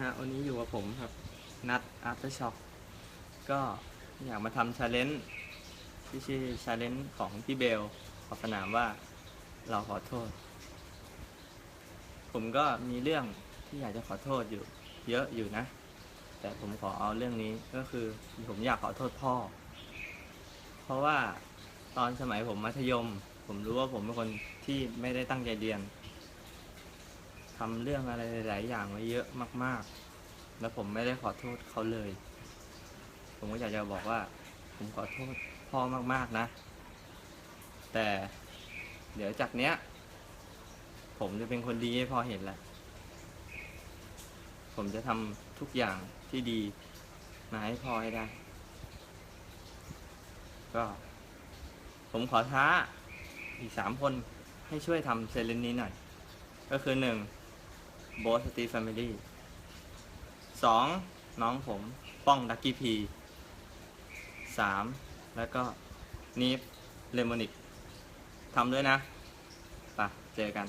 ฮะ วันนี้อยู่กับผมครับ นัดอาร์ตช็อ k ก็อยากมาทำชาเลนจ์ที่ชื่อชาเลนจ์ของพี่เบล ขอบสนามว่าเราขอโทษ ผมก็มีเรื่องที่อยากจะขอโทษอยู่ เยอะอยู่นะ แต่ผมขอเอาเรื่องนี้ก็คือผมอยากขอโทษพ่อ เพราะว่าตอนสมัยผมมัธยม ผมรู้ว่าผมเป็นคนที่ไม่ได้ตั้งใจเรียน ทำเรื่องอะไรหลาย ๆ อย่างไว้เยอะมาก ๆ แล้วผมไม่ได้ขอโทษเขาเลย ผมก็อยากจะบอกว่า ผมขอโทษพ่อมาก ๆ นะ แต่เดี๋ยวจากเนี้ย ผมจะเป็นคนดีให้พ่อเห็นแหละ ผมจะทำทุกอย่างที่ดีมาให้พ่อให้ได้ ก็ผมขอท้าอีกสามคนให้ช่วยทำเซเลนนี้หน่อย ก็คือหนึ่ง โบสตีแฟมิลี่สองน้องผมป้องดักกี้พีสามแล้วก็นีฟเลมอนิกทำด้วยนะไปะเจอกัน